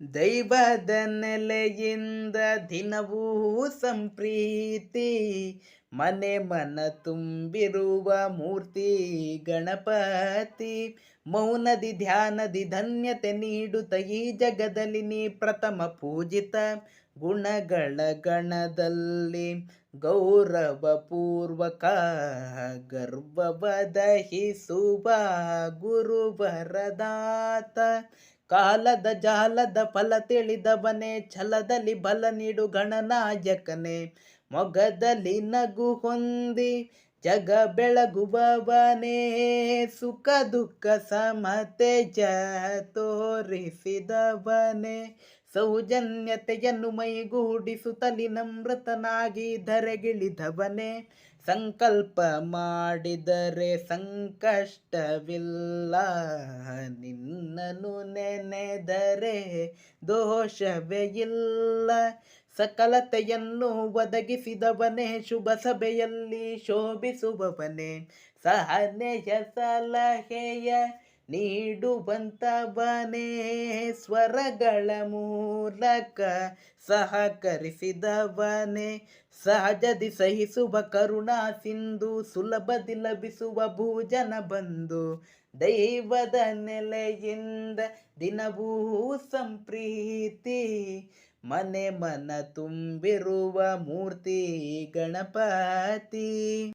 ದೈವದ ನೆಲೆಯಿಂದ ದಿನವೂ ಸಂಪ್ರೀತಿ, ಮನೆ ಮನ ತುಂಬಿರುವ ಮೂರ್ತಿ ಗಣಪತಿ, ಮೌನದಿ ಧ್ಯಾನದಿ ಧನ್ಯತೆ ನೀಡುತ್ತ ಈ ಜಗದಲ್ಲಿ ನೀ ಪ್ರಥಮ ಪೂಜಿತ. ಗುಣಗಳ ಗಣದಲ್ಲಿ ಗೌರವ ಪೂರ್ವಕ ಗರ್ವವ ದಹಿಸುವ ಗುರುವರದಾತ. ಕಾಲದ ಜಾಲದ ಫಲ ತಿಳಿದವನೇ, ಛಲದಲ್ಲಿ ಬಲ ನೀಡು ಗಣನಾಯಕನೇ. ಮೊಗದಲ್ಲಿ ನಗು ಹೊಂದಿ ಜಗ ಬೆಳಗುವವನೇ, ಸುಖ ದುಃಖ ಸಮತೆ ಜ ತೋರಿಸಿದವನೇ. ಸೌಜನ್ಯತೆಯನ್ನು ಮೈಗೂಡಿಸುತ್ತಲಿ ನಮ್ರತನಾಗಿ ಧರೆಗಿಳಿದವನೇ. ಸಂಕಲ್ಪ ಮಾಡಿದರೆ ಸಂಕಷ್ಟವಿಲ್ಲ. ನಿನ್ನನು ನೆನೆದರೆ ದೋಷವೇ ಇಲ್ಲ. ಸಕಲತೆಯನ್ನು ಒದಗಿಸಿದವನೇ, ಶುಭ ಸಭೆಯಲ್ಲಿ ಶೋಭಿಸುವವನೇ. ಸಹನೆಯ ಸಲಹೆಯ ನೀಡುವಂತವನೇ ಸ್ವರಗಳ ಮೂಲಕ ಸಹಕರಿಸಿದವನೇ. ಸಹಜದಿ ಸಹಿಸುವ ಕರುಣಾ ಸಿಂಧು, ಸುಲಭದಿ ಲಭಿಸುವ ಭೂಜನ ಬಂದು ದೈವದ ನೆಲೆಯಿಂದ ದಿನವೂ ಸಂಪ್ರೀತಿ, ಮನೆ ಮನ ತುಂಬಿರುವ ಮೂರ್ತಿ ಗಣಪತಿ.